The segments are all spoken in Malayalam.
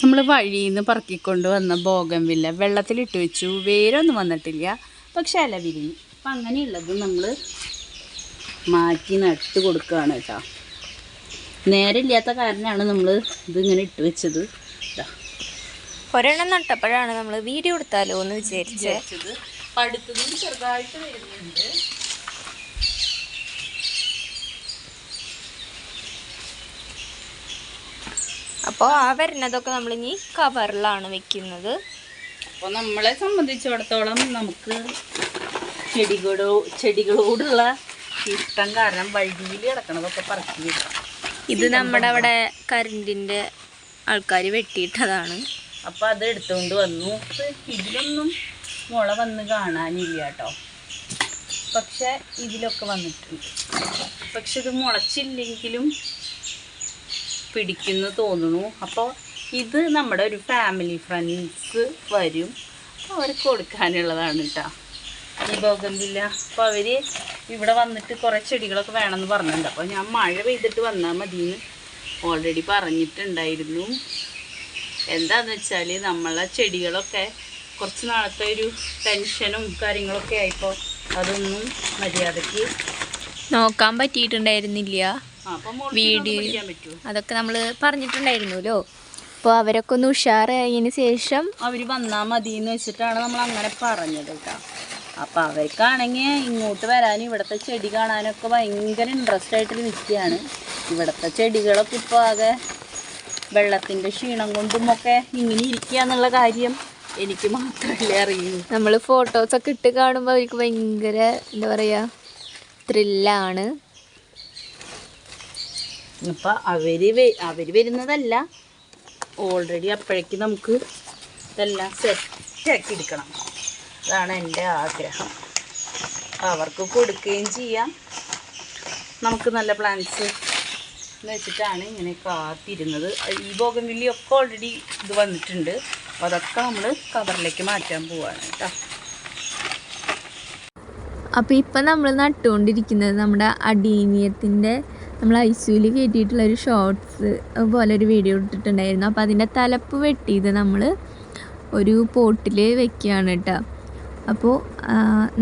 നമ്മൾ വഴിയിൽ നിന്ന് പറക്കിക്കൊണ്ട് വന്ന ബോഗൻവില്ല വെള്ളത്തിലിട്ട് വെച്ചു. വേരൊന്നും വന്നിട്ടില്ല. പക്ഷെ ഇല വിരിഞ്ഞു അപ്പം അങ്ങനെയുള്ളത് നമ്മൾ മാറ്റി നട്ട് കൊടുക്കുകയാണ് കേട്ടോ. നേരമില്ലാത്ത കാരണമാണ് നമ്മൾ ഇതിങ്ങനെ ഇട്ട് വെച്ചത്. ഒരെണ്ണം നട്ടപ്പോഴാണ് നമ്മൾ വീഡിയോ എടുത്താലോ എന്ന് വിചാരിച്ചത്. പടുത്തതും ചെറുതായിട്ട് വരുന്നുണ്ട്. അപ്പോൾ ആ വരുന്നതൊക്കെ നമ്മൾ ഇനി കവറിലാണ് വെക്കുന്നത്. അപ്പോൾ നമ്മളെ സംബന്ധിച്ചിടത്തോളം നമുക്ക് ചെടികളോ ചെടികളോടുള്ള ഇഷ്ടം കാരണം വഴിയിൽ കിടക്കണതൊക്കെ പറക്കി വിടാം ഇത് നമ്മുടെ അവിടെ കരണ്ടിന്റെ ആൾക്കാർ വെട്ടിയിട്ടതാണ്. അപ്പോൾ അത് എടുത്തുകൊണ്ട് വന്നു. ഇതിലൊന്നും മുള വന്ന് കാണാനില്ല കേട്ടോ. പക്ഷെ ഇതിലൊക്കെ വന്നിട്ടുണ്ട്. പക്ഷെ ഇത് മുളച്ചില്ലെങ്കിലും പിടിക്കുന്നു തോന്നുന്നു. അപ്പോൾ ഇത് നമ്മുടെ ഒരു ഫാമിലി ഫ്രണ്ട്സ് വരും. അവർക്ക് കൊടുക്കാനുള്ളതാണ് കേട്ടോ ഈ ബോഗംവില്ല അപ്പോൾ അവർ ഇവിടെ വന്നിട്ട് കുറേ ചെടികളൊക്കെ വേണമെന്ന് പറഞ്ഞിട്ടുണ്ട്. അപ്പോൾ ഞാൻ മഴ പെയ്തിട്ട് വന്നാൽ മതിയെന്ന് ഓൾറെഡി പറഞ്ഞിട്ടുണ്ടായിരുന്നു. എന്താന്ന് വെച്ചാൽ നമ്മളെ ചെടികളൊക്കെ കുറച്ച് നാളത്തെ ഒരു ടെൻഷനും കാര്യങ്ങളൊക്കെ ആയിപ്പോൾ അതൊന്നും മര്യാദയ്ക്ക് നോക്കാൻ പറ്റിയിട്ടുണ്ടായിരുന്നില്ല. വീഡിയോ- അതൊക്കെ നമ്മൾ പറഞ്ഞിട്ടുണ്ടായിരുന്നല്ലോ. അപ്പോൾ അവരൊക്കെ ഒന്ന് ഉഷാറായതിന് ശേഷം അവർ വന്നാൽ മതി എന്ന് വെച്ചിട്ടാണ് നമ്മൾ അങ്ങനെ പറഞ്ഞത് കേട്ടോ. അപ്പോൾ അവർക്കാണെങ്കിൽ ഇങ്ങോട്ട് വരാനും ഇവിടുത്തെ ചെടി കാണാനൊക്കെ ഭയങ്കര ഇൻട്രസ്റ്റ് ആയിട്ട് നിൽക്കുകയാണ് ഇവിടുത്തെ ചെടികളൊക്കെ ഇപ്പോൾ ആകെ വെള്ളത്തിന്റെ ക്ഷീണം കൊണ്ടും ഒക്കെ ഇങ്ങനെ ഇരിക്കുക എന്നുള്ള കാര്യം എനിക്ക് മാത്രമല്ലേ അറിയൂ. നമ്മൾ ഫോട്ടോസൊക്കെ ഇട്ട് കാണുമ്പോൾ അവർക്ക് ഭയങ്കര എന്താ പറയുക ത്രില്ലാണ് അപ്പം അവർ അവർ വരുന്നതല്ല. ഓൾറെഡി അപ്പോഴേക്ക് നമുക്ക് ഇതെല്ലാം സെറ്റാക്കി എടുക്കണം. അതാണ് എന്റെ ആഗ്രഹം. അവർക്ക് കൊടുക്കുകയും ചെയ്യാം. നമുക്ക് നല്ല പ്ലാൻസ് എന്ന് വെച്ചിട്ടാണ് ഇങ്ങനെ കാത്തിരുന്നത്. ഈ ബോഗൻവില്ലിയൊക്കെ ഓൾറെഡി ഇത് വന്നിട്ടുണ്ട്. അപ്പോൾ അതൊക്കെ നമ്മൾ കവറിലേക്ക് മാറ്റാൻ പോവാണ് കേട്ടോ. അപ്പോൾ ഇപ്പം നമ്മൾ നട്ടുകൊണ്ടിരിക്കുന്നത് നമ്മുടെ അടീനിയത്തിന്റെ നമ്മൾ ഐസിയുയിൽ കയറ്റിയിട്ടുള്ള ഒരു ഷോർട്സ് പോലെ ഒരു വീഡിയോ ഇട്ടിട്ടുണ്ടായിരുന്നു. അപ്പോൾ അതിന്റെ തലപ്പ് വെട്ടിയത് നമ്മൾ ഒരു പോട്ടിൽ വെക്കുകയാണ് കേട്ടോ അപ്പോൾ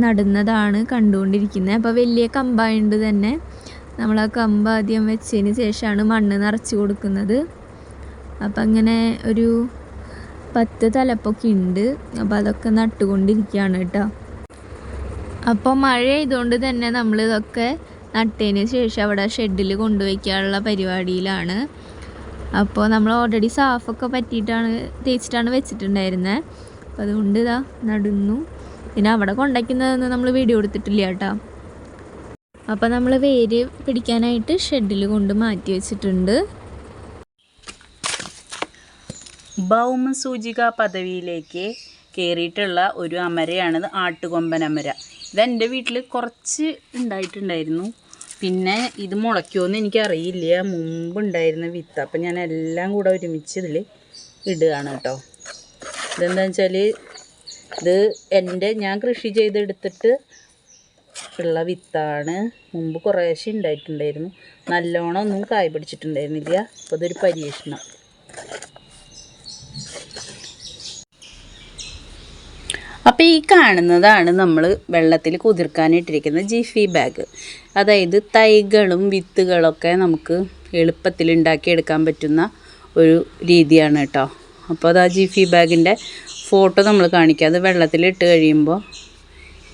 നടുന്നതാണ് കണ്ടുകൊണ്ടിരിക്കുന്നത്. അപ്പോൾ വലിയ കമ്പായതുകൊണ്ട് തന്നെ നമ്മൾ ആ കമ്പ് ആദ്യം വെച്ചതിന് ശേഷമാണ് മണ്ണ് നിറച്ച് കൊടുക്കുന്നത്. അപ്പം അങ്ങനെ ഒരു പത്ത് തലപ്പൊക്കെ ഉണ്ട്. അപ്പോൾ അതൊക്കെ നട്ടുകൊണ്ടിരിക്കുകയാണ് കേട്ടോ അപ്പോൾ മഴ ആയതുകൊണ്ട് തന്നെ നമ്മൾ ഇതൊക്കെ നട്ടതിന് ശേഷം അവിടെ ഷെഡിൽ കൊണ്ടുവയ്ക്കാനുള്ള പരിപാടിയിലാണ്. അപ്പോൾ നമ്മൾ ഓൾറെഡി സാഫൊക്കെ പറ്റിയിട്ടാണ് തേച്ചിട്ടാണ് വെച്ചിട്ടുണ്ടായിരുന്നത് അപ്പോൾ അതുകൊണ്ട് ഇതാ നടുന്നു. പിന്നെ അവിടെ കൊണ്ടുവയ്ക്കുന്നതൊന്നും നമ്മൾ വീഡിയോ എടുത്തിട്ടില്ല കേട്ടോ. അപ്പോൾ നമ്മൾ വേര് പിടിക്കാനായിട്ട് ഷെഡിൽ കൊണ്ട് മാറ്റി വെച്ചിട്ടുണ്ട്. ഭൗമസൂചിക പദവിയിലേക്ക് കയറിയിട്ടുള്ള ഒരു അമരയാണ് ആട്ടുകൊമ്പൻ അമര. ഇതെന്റെ വീട്ടിൽ കുറച്ച് ഉണ്ടായിട്ടുണ്ടായിരുന്നു. പിന്നെ ഇത് മുളയ്ക്കുമെന്ന് എനിക്കറിയില്ല. മുമ്പ് ഉണ്ടായിരുന്ന വിത്ത്. അപ്പം ഞാൻ എല്ലാം കൂടെ ഒരുമിച്ച് ഇതിൽ ഇടുകയാണ് കേട്ടോ. ഇതെന്താണെന്ന് വെച്ചാൽ ഇത് എന്റെ ഞാൻ കൃഷി ചെയ്തെടുത്തിട്ട് ഉള്ള വിത്താണ്. മുമ്പ് കുറേശ്ശെ ഉണ്ടായിട്ടുണ്ടായിരുന്നു. നല്ലോണം ഒന്നും കായ് പിടിച്ചിട്ടുണ്ടായിരുന്നില്ല. അപ്പോൾ ഇതൊരു പരീക്ഷണം. അപ്പോൾ ഈ കാണുന്നതാണ് നമ്മൾ വെള്ളത്തിൽ കുതിർക്കാനിട്ടിരിക്കുന്ന ജിഫി ബാഗ്. അതായത് തൈകളും വിത്തുകളൊക്കെ നമുക്ക് എളുപ്പത്തിൽ ഉണ്ടാക്കിയെടുക്കാൻ പറ്റുന്ന ഒരു രീതിയാണ് കേട്ടോ. അപ്പോൾ അത് ആ ജിഫി ബാഗിന്റെ ഫോട്ടോ നമ്മൾ കാണിക്കുക അത് വെള്ളത്തിലിട്ട് കഴിയുമ്പോൾ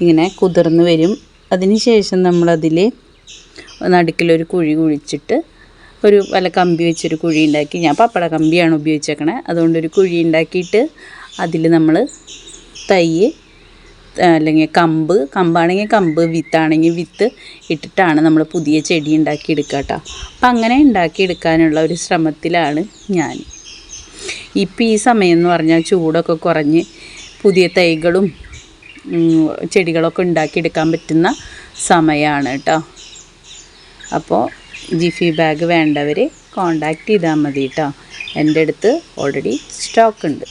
ഇങ്ങനെ കുതിർന്ന് വരും. അതിന് ശേഷം നമ്മളതിൽ നടുക്കിലൊരു കുഴി കുഴിച്ചിട്ട് ഒരു വല്ല കമ്പി വെച്ചൊരു കുഴി ഉണ്ടാക്കി. ഞാൻ പപ്പട കമ്പിയാണ് ഉപയോഗിച്ചേക്കണേ. അതുകൊണ്ടൊരു കുഴി ഉണ്ടാക്കിയിട്ട് അതിൽ നമ്മൾ തൈ അല്ലെങ്കിൽ കമ്പ് കമ്പാണെങ്കിൽ കമ്പ് വിത്താണെങ്കിൽ വിത്ത് ഇട്ടിട്ടാണ് നമ്മൾ പുതിയ ചെടി ഉണ്ടാക്കിയെടുക്കുക കേട്ടോ അപ്പം അങ്ങനെ ഉണ്ടാക്കിയെടുക്കാനുള്ള ഒരു ശ്രമത്തിലാണ് ഞാൻ. ഇപ്പം ഈ സമയം എന്ന് പറഞ്ഞാൽ ചൂടൊക്കെ കുറഞ്ഞ് പുതിയ തൈകളും ചെടികളൊക്കെ ഉണ്ടാക്കിയെടുക്കാൻ പറ്റുന്ന സമയമാണ് കേട്ടോ. അപ്പോൾ ജിഫി ബാഗ് വേണ്ടവർ കോണ്ടാക്ട് ചെയ്താൽ മതി കേട്ടോ. എന്റെ അടുത്ത് ഓൾറെഡി സ്റ്റോക്ക് ഉണ്ട്.